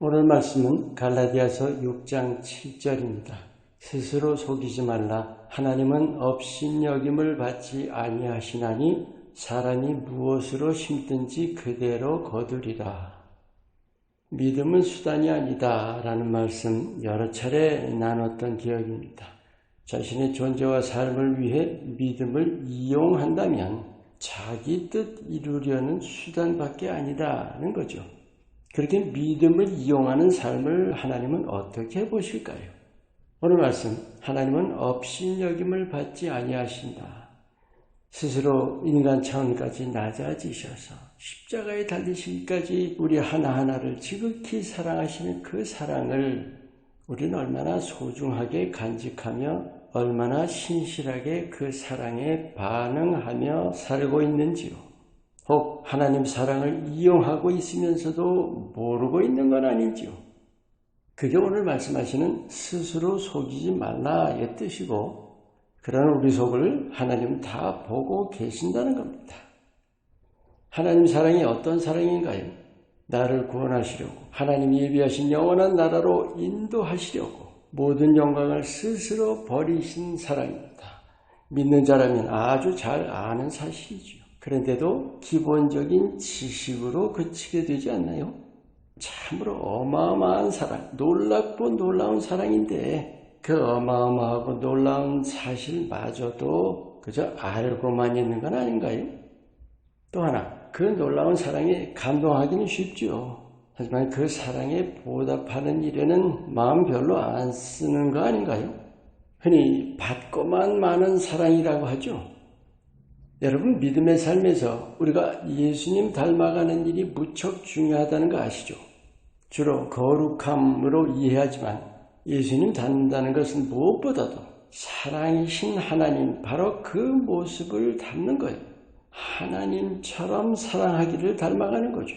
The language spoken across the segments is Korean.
오늘 말씀은 갈라디아서 6장 7절입니다. 스스로 속이지 말라. 하나님은 업신여김을 받지 아니하시나니 사람이 무엇으로 심든지 그대로 거두리라. 믿음은 수단이 아니다. 라는 말씀 여러 차례 나눴던 기억입니다. 자신의 존재와 삶을 위해 믿음을 이용한다면 자기 뜻 이루려는 수단밖에 아니다는 거죠. 그렇게 믿음을 이용하는 삶을 하나님은 어떻게 보실까요? 오늘 말씀 하나님은 업신여김을 받지 아니하신다. 스스로 인간 차원까지 낮아지셔서 십자가에 달리시기까지 우리 하나하나를 지극히 사랑하시는 그 사랑을 우리는 얼마나 소중하게 간직하며 얼마나 신실하게 그 사랑에 반응하며 살고 있는지요. 혹 하나님 사랑을 이용하고 있으면서도 모르고 있는 건 아닌지요. 그게 오늘 말씀하시는 스스로 속이지 말라의 뜻이고 그러나 우리 속을 하나님 다 보고 계신다는 겁니다. 하나님 사랑이 어떤 사랑인가요? 나를 구원하시려고 하나님이 예비하신 영원한 나라로 인도하시려고 모든 영광을 스스로 버리신 사랑입니다. 믿는 자라면 아주 잘 아는 사실이죠. 그런데도 기본적인 지식으로 그치게 되지 않나요? 참으로 어마어마한 사랑, 놀랍고 놀라운 사랑인데 그 어마어마하고 놀라운 사실마저도 그저 알고만 있는 건 아닌가요? 또 하나, 그 놀라운 사랑에 감동하기는 쉽죠. 하지만 그 사랑에 보답하는 일에는 마음 별로 안 쓰는 거 아닌가요? 흔히 받고만 많은 사랑이라고 하죠. 여러분 믿음의 삶에서 우리가 예수님 닮아가는 일이 무척 중요하다는 거 아시죠? 주로 거룩함으로 이해하지만 예수님 닮는다는 것은 무엇보다도 사랑이신 하나님 바로 그 모습을 닮는 거예요. 하나님처럼 사랑하기를 닮아가는 거죠.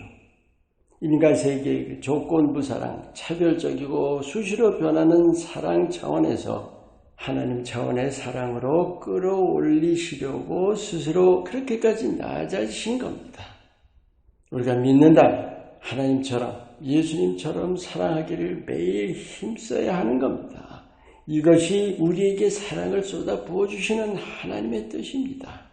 인간 세계의 그 조건부 사랑, 차별적이고 수시로 변하는 사랑 차원에서 하나님 차원의 사랑으로 끌어올리시려고 스스로 그렇게까지 낮아지신 겁니다. 우리가 믿는다면 하나님처럼 예수님처럼 사랑하기를 매일 힘써야 하는 겁니다. 이것이 우리에게 사랑을 쏟아 부어주시는 하나님의 뜻입니다.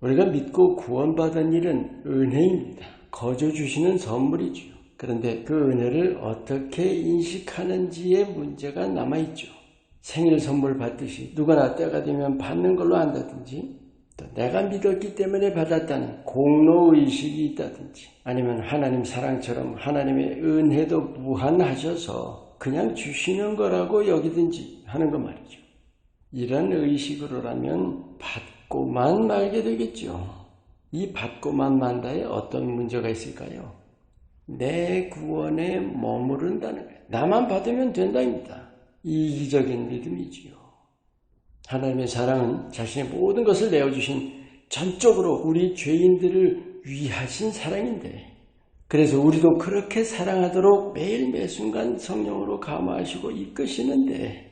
우리가 믿고 구원받은 일은 은혜입니다. 거저 주시는 선물이죠. 그런데 그 은혜를 어떻게 인식하는지에 문제가 남아있죠. 생일 선물 받듯이 누구나 때가 되면 받는 걸로 한다든지 또 내가 믿었기 때문에 받았다는 공로의식이 있다든지 아니면 하나님 사랑처럼 하나님의 은혜도 무한하셔서 그냥 주시는 거라고 여기든지 하는 거 말이죠. 이런 의식으로라면 받고만 말게 되겠죠. 이 받고만 만다에 어떤 문제가 있을까요? 내 구원에 머무른다는 거예요. 나만 받으면 된다입니다. 이기적인 믿음이지요. 하나님의 사랑은 자신의 모든 것을 내어주신 전적으로 우리 죄인들을 위하신 사랑인데 그래서 우리도 그렇게 사랑하도록 매일 매순간 성령으로 감화하시고 이끄시는데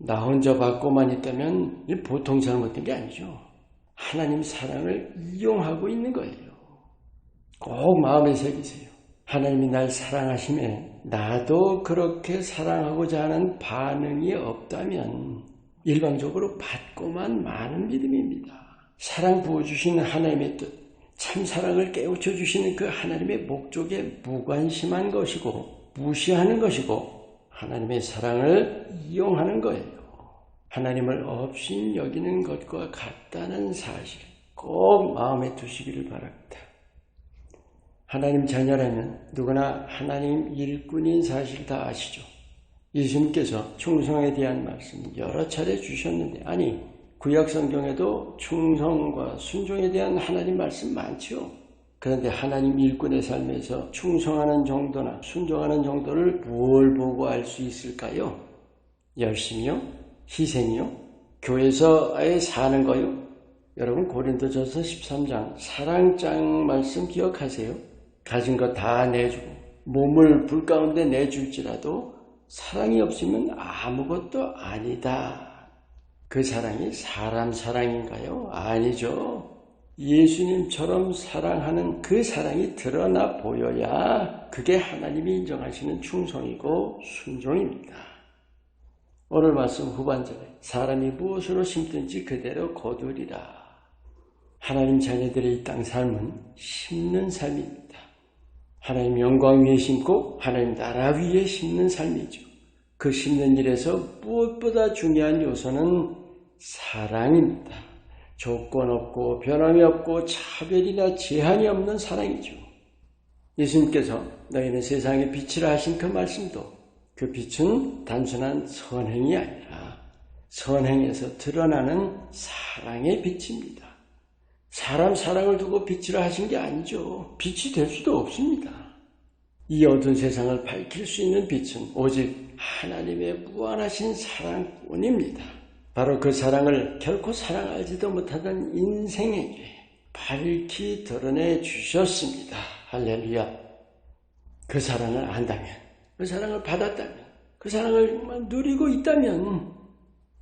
나 혼자 받고만 있다면 보통 잘못된 게 아니죠. 하나님 사랑을 이용하고 있는 거예요. 꼭 마음에 새기세요. 하나님이 날 사랑하심에 나도 그렇게 사랑하고자 하는 반응이 없다면 일방적으로 받고만 많은 믿음입니다. 사랑 부어주시는 하나님의 뜻, 참 사랑을 깨우쳐 주시는 그 하나님의 목적에 무관심한 것이고 무시하는 것이고 하나님의 사랑을 이용하는 거예요. 하나님을 없인 여기는 것과 같다는 사실 꼭 마음에 두시기를 바랍니다. 하나님 자녀라면 누구나 하나님 일꾼인 사실 다 아시죠? 예수님께서 충성에 대한 말씀 여러 차례 주셨는데 아니 구약 성경에도 충성과 순종에 대한 하나님 말씀 많죠. 그런데 하나님 일꾼의 삶에서 충성하는 정도나 순종하는 정도를 뭘 보고 알 수 있을까요? 열심히요? 희생이요? 교회에서에 사는 거요? 여러분 고린도전서 13장 사랑장 말씀 기억하세요? 가진 거다 내주고 몸을 불 가운데 내줄지라도 사랑이 없으면 아무것도 아니다. 그 사랑이 사람 사랑인가요? 아니죠. 예수님처럼 사랑하는 그 사랑이 드러나 보여야 그게 하나님이 인정하시는 충성이고 순종입니다. 오늘 말씀 후반절에 사람이 무엇으로 심든지 그대로 거두리라. 하나님 자녀들의 이 땅 삶은 심는 삶입니다. 하나님 영광 위에 심고 하나님 나라 위에 심는 삶이죠. 그 심는 일에서 무엇보다 중요한 요소는 사랑입니다. 조건 없고 변함이 없고 차별이나 제한이 없는 사랑이죠. 예수님께서 너희는 세상의 빛이라 하신 그 말씀도 그 빛은 단순한 선행이 아니라 선행에서 드러나는 사랑의 빛입니다. 사람 사랑을 두고 빛이라 하신 게 아니죠. 빛이 될 수도 없습니다. 이 어두운 세상을 밝힐 수 있는 빛은 오직 하나님의 무한하신 사랑뿐입니다. 바로 그 사랑을 결코 사랑 알지도 못하던 인생에게 밝히 드러내 주셨습니다. 할렐루야. 그 사랑을 안다면, 그 사랑을 받았다면, 그 사랑을 누리고 있다면,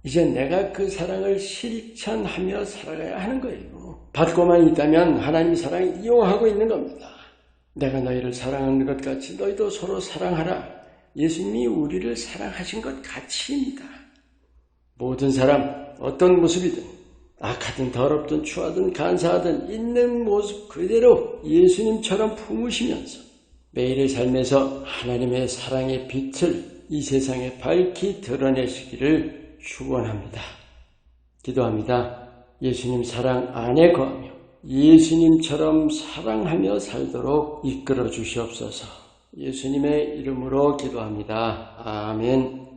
이제 내가 그 사랑을 실천하며 살아가야 하는 거예요. 받고만 있다면 하나님 사랑을 이용하고 있는 겁니다. 내가 너희를 사랑하는 것 같이 너희도 서로 사랑하라. 예수님이 우리를 사랑하신 것 같이입니다. 모든 사람 어떤 모습이든 악하든 더럽든 추하든 간사하든 있는 모습 그대로 예수님처럼 품으시면서 매일의 삶에서 하나님의 사랑의 빛을 이 세상에 밝히 드러내시기를 축원합니다. 기도합니다. 예수님 사랑 안에 거하며 예수님처럼 사랑하며 살도록 이끌어 주시옵소서. 예수님의 이름으로 기도합니다. 아멘.